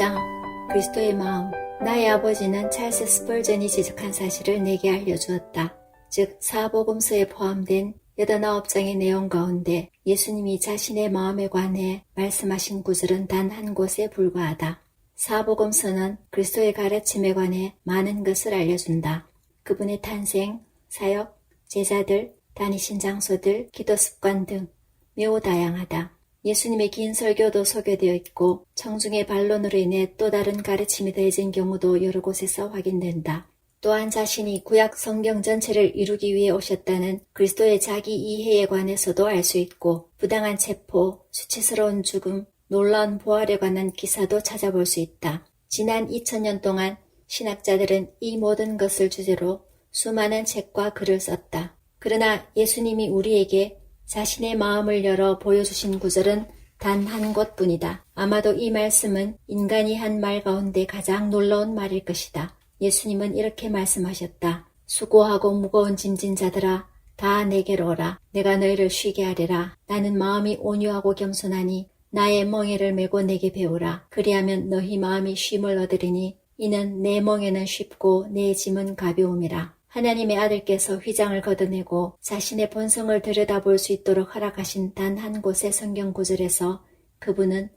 8장 그리스도의 마음 나의 아버지는 찰스 스펄전이 지적한 사실을 내게 알려주었다. 즉 사복음서에 포함된 89장의 내용 가운데 예수님이 자신의 마음에 관해 말씀하신 구절은 단 한 곳에 불과하다. 사복음서는 그리스도의 가르침에 관해 많은 것을 알려준다. 그분의 탄생, 사역, 제자들, 다니신 장소들, 기도 습관 등 매우 다양하다. 예수님의 긴 설교도 소개되어 있고 청중의 반론으로 인해 또 다른 가르침이 더해진 경우도 여러 곳에서 확인된다. 또한 자신이 구약 성경 전체를 이루기 위해 오셨다는 그리스도의 자기 이해에 관해서도 알 수 있고 부당한 체포, 수치스러운 죽음, 놀라운 부활에 관한 기사도 찾아볼 수 있다. 지난 2000년 동안 신학자들은 이 모든 것을 주제로 수많은 책과 글을 썼다. 그러나 예수님이 우리에게 자신의 마음을 열어 보여주신 구절은 단한 곳뿐이다. 아마도 이 말씀은 인간이 한 말 가운데 가장 놀라운 말일 것이다. 예수님은 이렇게 말씀하셨다. 수고하고 무거운 짐진 자들아 다 내게로 오라. 내가 너희를 쉬게 하리라. 나는 마음이 온유하고 겸손하니 나의 멍에를 메고 내게 배우라. 그리하면 너희 마음이 쉼을 얻으리니 이는 내 멍에는 쉽고 내 짐은 가벼움이라. 하나님의 아들께서 휘장을 걷어내고 자신의 본성을 들여다볼 수 있도록 허락하신 단 한 곳의 성경 구절에서 그분은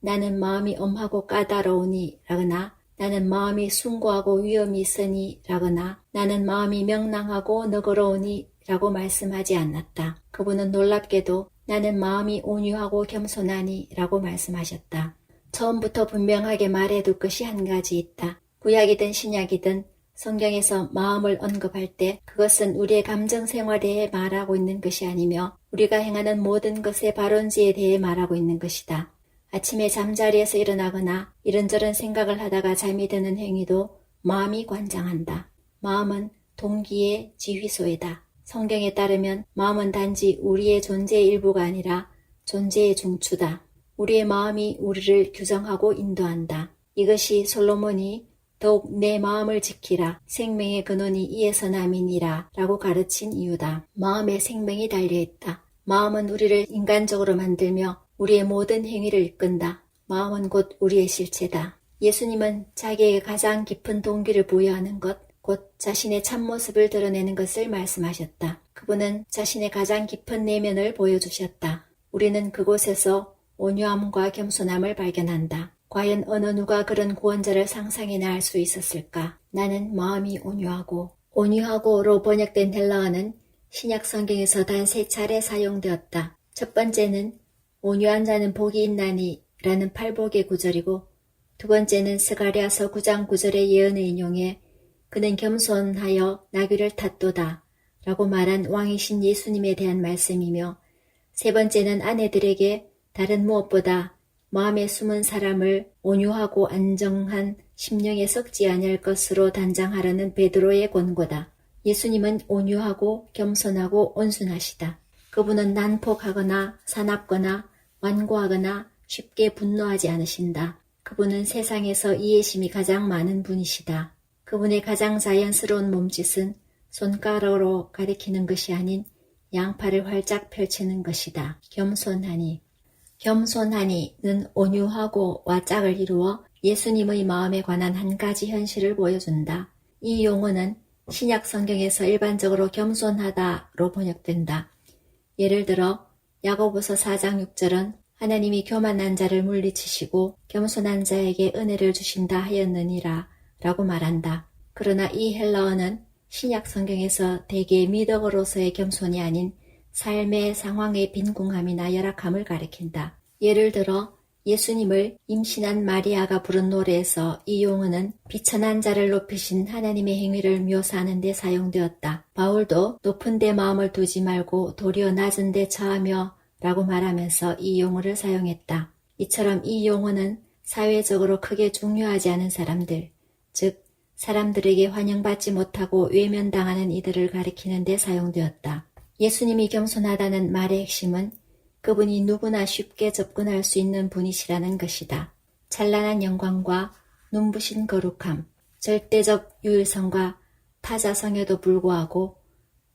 나는 마음이 엄하고 까다로우니 라거나 나는 마음이 숭고하고 위험이 있으니 라거나 나는 마음이 명랑하고 너그러우니 라고 말씀하지 않았다. 그분은 놀랍게도 나는 마음이 온유하고 겸손하니 라고 말씀하셨다. 처음부터 분명하게 말해둘 것이 한 가지 있다. 구약이든 신약이든 성경에서 마음을 언급할 때 그것은 우리의 감정 생활에 대해 말하고 있는 것이 아니며 우리가 행하는 모든 것의 발원지에 대해 말하고 있는 것이다. 아침에 잠자리에서 일어나거나 이런저런 생각을 하다가 잠이 드는 행위도 마음이 관장한다. 마음은 동기의 지휘소이다. 성경에 따르면 마음은 단지 우리의 존재의 일부가 아니라 존재의 중추다. 우리의 마음이 우리를 규정하고 인도한다. 이것이 솔로몬이 더욱 내 마음을 지키라. 생명의 근원이 이에서 남이니라. 라고 가르친 이유다. 마음에 생명이 달려있다. 마음은 우리를 인간적으로 만들며 우리의 모든 행위를 이끈다. 마음은 곧 우리의 실체다. 예수님은 자기에게 가장 깊은 동기를 부여하는 것, 곧 자신의 참모습을 드러내는 것을 말씀하셨다. 그분은 자신의 가장 깊은 내면을 보여주셨다. 우리는 그곳에서 온유함과 겸손함을 발견한다. 과연 어느 누가 그런 구원자를 상상이나 할 수 있었을까? 나는 마음이 온유하고 온유하고로 번역된 헬라어는 신약 성경에서 단 세 차례 사용되었다. 첫 번째는 온유한 자는 복이 있나니 라는 팔복의 구절이고 두 번째는 스가랴서 9장 9절의 예언을 인용해 그는 겸손하여 나귀를 탔도다 라고 말한 왕이신 예수님에 대한 말씀이며 세 번째는 아내들에게 다른 무엇보다 마음에 숨은 사람을 온유하고 안정한 심령에 썩지 아니할 것으로 단장하라는 베드로의 권고다. 예수님은 온유하고 겸손하고 온순하시다. 그분은 난폭하거나 사납거나 완고하거나 쉽게 분노하지 않으신다. 그분은 세상에서 이해심이 가장 많은 분이시다. 그분의 가장 자연스러운 몸짓은 손가락으로 가리키는 것이 아닌 양팔을 활짝 펼치는 것이다. 겸손하니. 겸손하니는 온유하고 와 짝을 이루어 예수님의 마음에 관한 한 가지 현실을 보여준다. 이 용어는 신약 성경에서 일반적으로 겸손하다로 번역된다. 예를 들어 야고보서 4장 6절은 하나님이 교만한 자를 물리치시고 겸손한 자에게 은혜를 주신다 하였느니라 라고 말한다. 그러나 이 헬라어는 신약 성경에서 대개 미덕으로서의 겸손이 아닌 삶의 상황의 빈궁함이나 열악함을 가리킨다. 예를 들어 예수님을 임신한 마리아가 부른 노래에서 이 용어는 비천한 자를 높이신 하나님의 행위를 묘사하는 데 사용되었다. 바울도 높은 데 마음을 두지 말고 도리어 낮은 데 처하며 라고 말하면서 이 용어를 사용했다. 이처럼 이 용어는 사회적으로 크게 중요하지 않은 사람들, 즉 사람들에게 환영받지 못하고 외면당하는 이들을 가리키는 데 사용되었다. 예수님이 겸손하다는 말의 핵심은 그분이 누구나 쉽게 접근할 수 있는 분이시라는 것이다. 찬란한 영광과 눈부신 거룩함, 절대적 유일성과 타자성에도 불구하고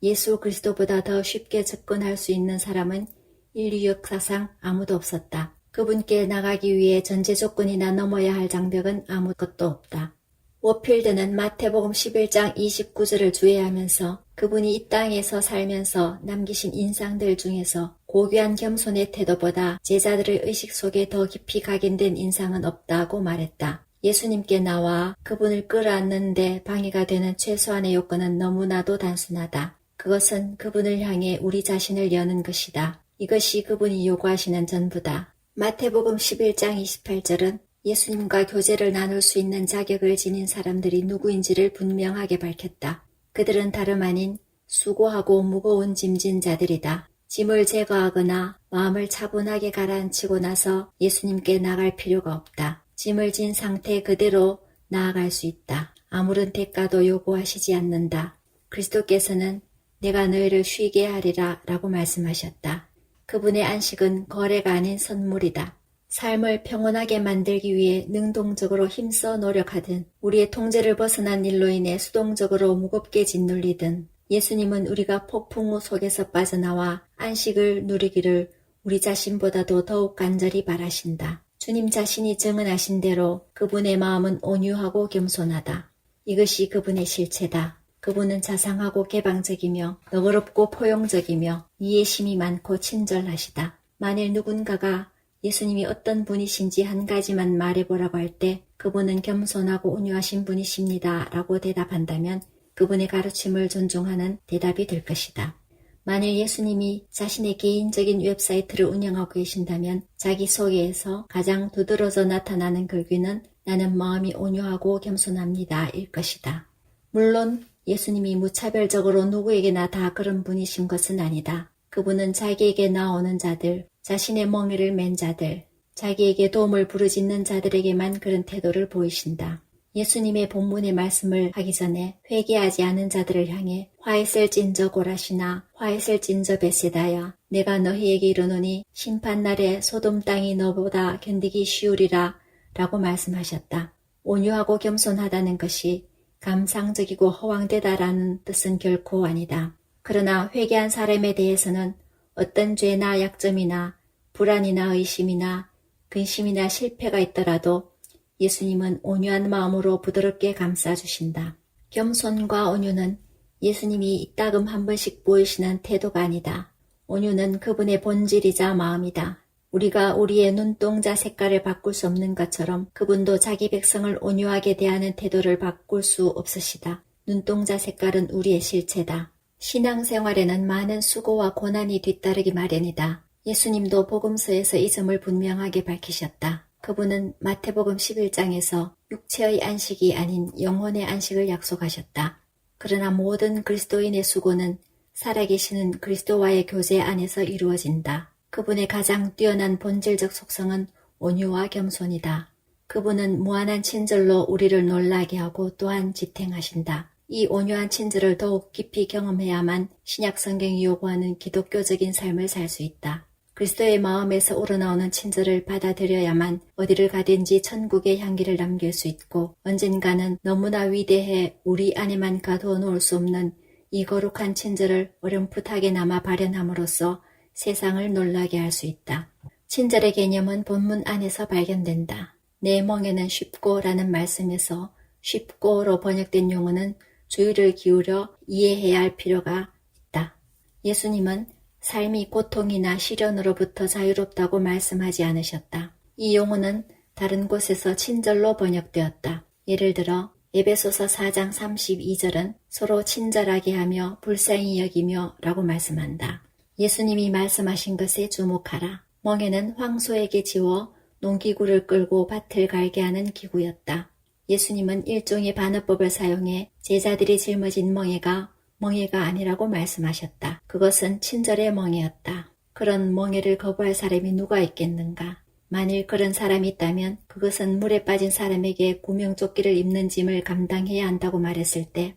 예수 그리스도보다 더 쉽게 접근할 수 있는 사람은 인류 역사상 아무도 없었다. 그분께 나가기 위해 전제 조건이나 넘어야 할 장벽은 아무것도 없다. 워필드는 마태복음 11장 29절을 주의하면서 그분이 이 땅에서 살면서 남기신 인상들 중에서 고귀한 겸손의 태도보다 제자들의 의식 속에 더 깊이 각인된 인상은 없다고 말했다. 예수님께 나와 그분을 끌어안는데 방해가 되는 최소한의 요건은 너무나도 단순하다. 그것은 그분을 향해 우리 자신을 여는 것이다. 이것이 그분이 요구하시는 전부다. 마태복음 11장 28절은 예수님과 교제를 나눌 수 있는 자격을 지닌 사람들이 누구인지를 분명하게 밝혔다. 그들은 다름 아닌 수고하고 무거운 짐진 자들이다. 짐을 제거하거나 마음을 차분하게 가라앉히고 나서 예수님께 나갈 필요가 없다. 짐을 진 상태 그대로 나아갈 수 있다. 아무런 대가도 요구하시지 않는다. 그리스도께서는 내가 너희를 쉬게 하리라 라고 말씀하셨다. 그분의 안식은 거래가 아닌 선물이다. 삶을 평온하게 만들기 위해 능동적으로 힘써 노력하든 우리의 통제를 벗어난 일로 인해 수동적으로 무겁게 짓눌리든 예수님은 우리가 폭풍우 속에서 빠져나와 안식을 누리기를 우리 자신보다도 더욱 간절히 바라신다. 주님 자신이 증언하신 대로 그분의 마음은 온유하고 겸손하다. 이것이 그분의 실체다. 그분은 자상하고 개방적이며 너그럽고 포용적이며 이해심이 많고 친절하시다. 만일 누군가가 예수님이 어떤 분이신지 한 가지만 말해보라고 할 때 그분은 겸손하고 온유하신 분이십니다. 라고 대답한다면 그분의 가르침을 존중하는 대답이 될 것이다. 만일 예수님이 자신의 개인적인 웹사이트를 운영하고 계신다면 자기 소개에서 가장 두드러져 나타나는 글귀는 나는 마음이 온유하고 겸손합니다. 일 것이다. 물론 예수님이 무차별적으로 누구에게나 다 그런 분이신 것은 아니다. 그분은 자기에게 나오는 자들, 자신의 멍에를 맨 자들, 자기에게 도움을 부르짖는 자들에게만 그런 태도를 보이신다. 예수님의 본문의 말씀을 하기 전에 회개하지 않은 자들을 향해 화이셀 찐저 고라시나 화이셀 찐저 베세다야 내가 너희에게 이르노니 심판날에 소돔 땅이 너보다 견디기 쉬우리라 라고 말씀하셨다. 온유하고 겸손하다는 것이 감상적이고 허황되다라는 뜻은 결코 아니다. 그러나 회개한 사람에 대해서는 어떤 죄나 약점이나 불안이나 의심이나 근심이나 실패가 있더라도 예수님은 온유한 마음으로 부드럽게 감싸주신다. 겸손과 온유는 예수님이 이따금 한 번씩 보이시는 태도가 아니다. 온유는 그분의 본질이자 마음이다. 우리가 우리의 눈동자 색깔을 바꿀 수 없는 것처럼 그분도 자기 백성을 온유하게 대하는 태도를 바꿀 수 없으시다. 눈동자 색깔은 우리의 실체다. 신앙생활에는 많은 수고와 고난이 뒤따르기 마련이다. 예수님도 복음서에서 이 점을 분명하게 밝히셨다. 그분은 마태복음 11장에서 육체의 안식이 아닌 영혼의 안식을 약속하셨다. 그러나 모든 그리스도인의 수고는 살아계시는 그리스도와의 교제 안에서 이루어진다. 그분의 가장 뛰어난 본질적 속성은 온유와 겸손이다. 그분은 무한한 친절로 우리를 놀라게 하고 또한 지탱하신다. 이 온유한 친절을 더욱 깊이 경험해야만 신약 성경이 요구하는 기독교적인 삶을 살 수 있다. 그리스도의 마음에서 우러나오는 친절을 받아들여야만 어디를 가든지 천국의 향기를 남길 수 있고 언젠가는 너무나 위대해 우리 안에만 가둬 놓을 수 없는 이 거룩한 친절을 어렴풋하게 남아 발현함으로써 세상을 놀라게 할 수 있다. 친절의 개념은 본문 안에서 발견된다. 내 멍에는 쉽고라는 말씀에서 쉽고로 번역된 용어는 주의를 기울여 이해해야 할 필요가 있다. 예수님은 삶이 고통이나 시련으로부터 자유롭다고 말씀하지 않으셨다. 이 용어는 다른 곳에서 친절로 번역되었다. 예를 들어 에베소서 4장 32절은 서로 친절하게 하며 불쌍히 여기며 라고 말씀한다. 예수님이 말씀하신 것에 주목하라. 멍에는 황소에게 지워 농기구를 끌고 밭을 갈게 하는 기구였다. 예수님은 일종의 반어법을 사용해 제자들이 짊어진 멍에가 멍에가 아니라고 말씀하셨다. 그것은 친절의 멍에였다. 그런 멍에를 거부할 사람이 누가 있겠는가? 만일 그런 사람이 있다면 그것은 물에 빠진 사람에게 구명조끼를 입는 짐을 감당해야 한다고 말했을 때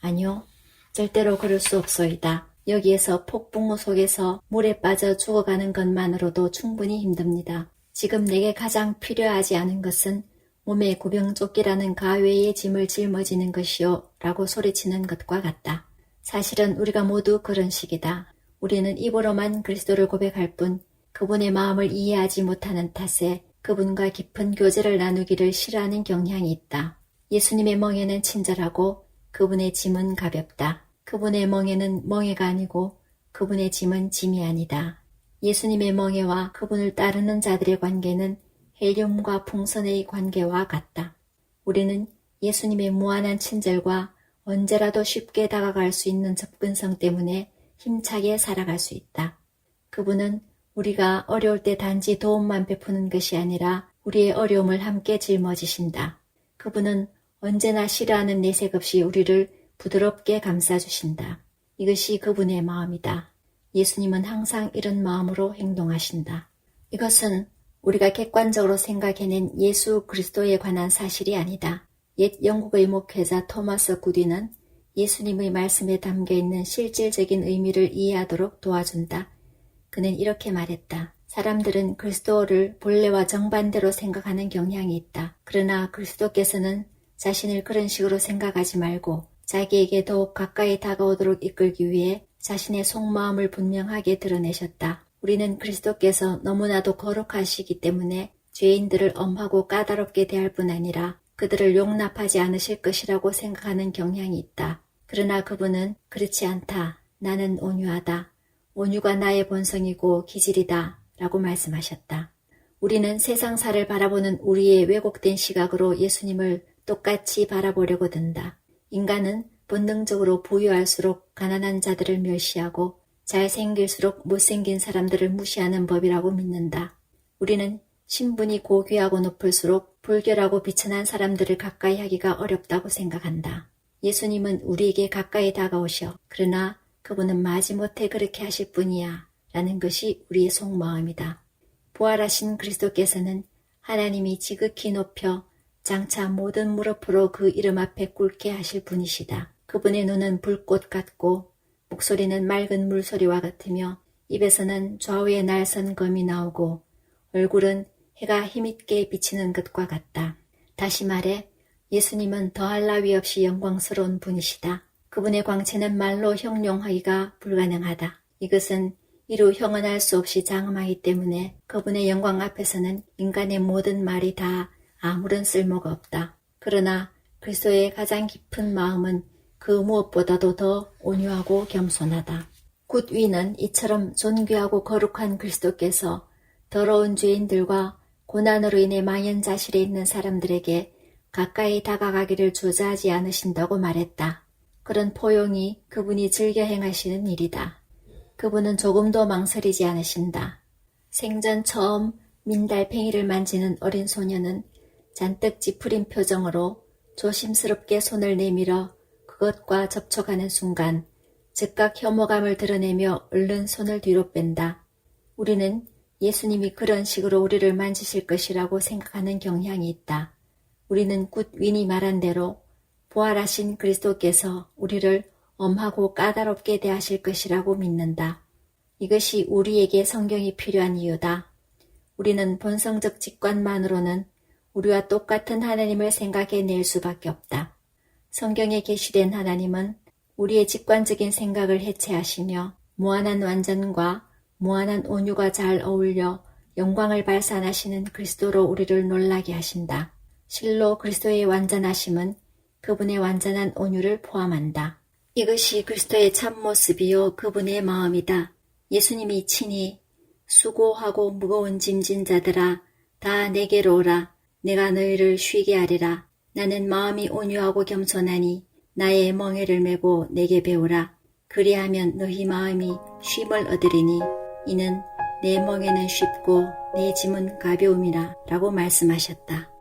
아니요, 절대로 그럴 수 없소이다. 여기에서 폭풍우 속에서 물에 빠져 죽어가는 것만으로도 충분히 힘듭니다. 지금 내게 가장 필요하지 않은 것은 몸에 구병조끼라는 가외의 짐을 짊어지는 것이요 라고 소리치는 것과 같다. 사실은 우리가 모두 그런 식이다. 우리는 입으로만 그리스도를 고백할 뿐 그분의 마음을 이해하지 못하는 탓에 그분과 깊은 교제를 나누기를 싫어하는 경향이 있다. 예수님의 멍에는 친절하고 그분의 짐은 가볍다. 그분의 멍에는 멍에가 아니고 그분의 짐은 짐이 아니다. 예수님의 멍에와 그분을 따르는 자들의 관계는 헬륨과 풍선의 관계와 같다. 우리는 예수님의 무한한 친절과 언제라도 쉽게 다가갈 수 있는 접근성 때문에 힘차게 살아갈 수 있다. 그분은 우리가 어려울 때 단지 도움만 베푸는 것이 아니라 우리의 어려움을 함께 짊어지신다. 그분은 언제나 싫어하는 내색 없이 우리를 부드럽게 감싸주신다. 이것이 그분의 마음이다. 예수님은 항상 이런 마음으로 행동하신다. 이것은 우리가 객관적으로 생각해낸 예수 그리스도에 관한 사실이 아니다. 옛 영국의 목회자 토마스 구디는 예수님의 말씀에 담겨 있는 실질적인 의미를 이해하도록 도와준다. 그는 이렇게 말했다. 사람들은 그리스도를 본래와 정반대로 생각하는 경향이 있다. 그러나 그리스도께서는 자신을 그런 식으로 생각하지 말고 자기에게 더욱 가까이 다가오도록 이끌기 위해 자신의 속마음을 분명하게 드러내셨다. 우리는 그리스도께서 너무나도 거룩하시기 때문에 죄인들을 엄하고 까다롭게 대할 뿐 아니라 그들을 용납하지 않으실 것이라고 생각하는 경향이 있다. 그러나 그분은 그렇지 않다. 나는 온유하다. 온유가 나의 본성이고 기질이다. 라고 말씀하셨다. 우리는 세상사를 바라보는 우리의 왜곡된 시각으로 예수님을 똑같이 바라보려고 든다. 인간은 본능적으로 부유할수록 가난한 자들을 멸시하고 잘생길수록 못생긴 사람들을 무시하는 법이라고 믿는다. 우리는 신분이 고귀하고 높을수록 불결하고 비천한 사람들을 가까이 하기가 어렵다고 생각한다. 예수님은 우리에게 가까이 다가오셔. 그러나 그분은 마지못해 그렇게 하실 뿐이야. 라는 것이 우리의 속마음이다. 부활하신 그리스도께서는 하나님이 지극히 높여 장차 모든 무릎으로 그 이름 앞에 꿇게 하실 분이시다. 그분의 눈은 불꽃 같고 목소리는 맑은 물소리와 같으며 입에서는 좌우의 날선 검이 나오고 얼굴은 해가 힘있게 비치는 것과 같다. 다시 말해 예수님은 더할 나위 없이 영광스러운 분이시다. 그분의 광채는 말로 형용하기가 불가능하다. 이것은 이루 형언할 수 없이 장엄하기 때문에 그분의 영광 앞에서는 인간의 모든 말이 다 아무런 쓸모가 없다. 그러나 그리스도의 가장 깊은 마음은 그 무엇보다도 더 온유하고 겸손하다. 굿위는 이처럼 존귀하고 거룩한 그리스도께서 더러운 죄인들과 고난으로 인해 망연자실에 있는 사람들에게 가까이 다가가기를 주저하지 않으신다고 말했다. 그런 포용이 그분이 즐겨 행하시는 일이다. 그분은 조금도 망설이지 않으신다. 생전 처음 민달팽이를 만지는 어린 소녀는 잔뜩 찌푸린 표정으로 조심스럽게 손을 내밀어 그것과 접촉하는 순간 즉각 혐오감을 드러내며 얼른 손을 뒤로 뺀다. 우리는 예수님이 그런 식으로 우리를 만지실 것이라고 생각하는 경향이 있다. 우리는 굿윈이 말한 대로 부활하신 그리스도께서 우리를 엄하고 까다롭게 대하실 것이라고 믿는다. 이것이 우리에게 성경이 필요한 이유다. 우리는 본성적 직관만으로는 우리와 똑같은 하나님을 생각해 낼 수밖에 없다. 성경에 계시된 하나님은 우리의 직관적인 생각을 해체하시며 무한한 완전과 무한한 온유가 잘 어울려 영광을 발산하시는 그리스도로 우리를 놀라게 하신다. 실로 그리스도의 완전하심은 그분의 완전한 온유를 포함한다. 이것이 그리스도의 참모습이요 그분의 마음이다. 예수님이 친히 수고하고 무거운 짐진 자들아 다 내게로 오라 내가 너희를 쉬게 하리라 나는 마음이 온유하고 겸손하니 나의 멍에를 메고 내게 배우라 그리하면 너희 마음이 쉼을 얻으리니 이는 내 멍에는 쉽고 내 짐은 가벼움이라 라고 말씀하셨다.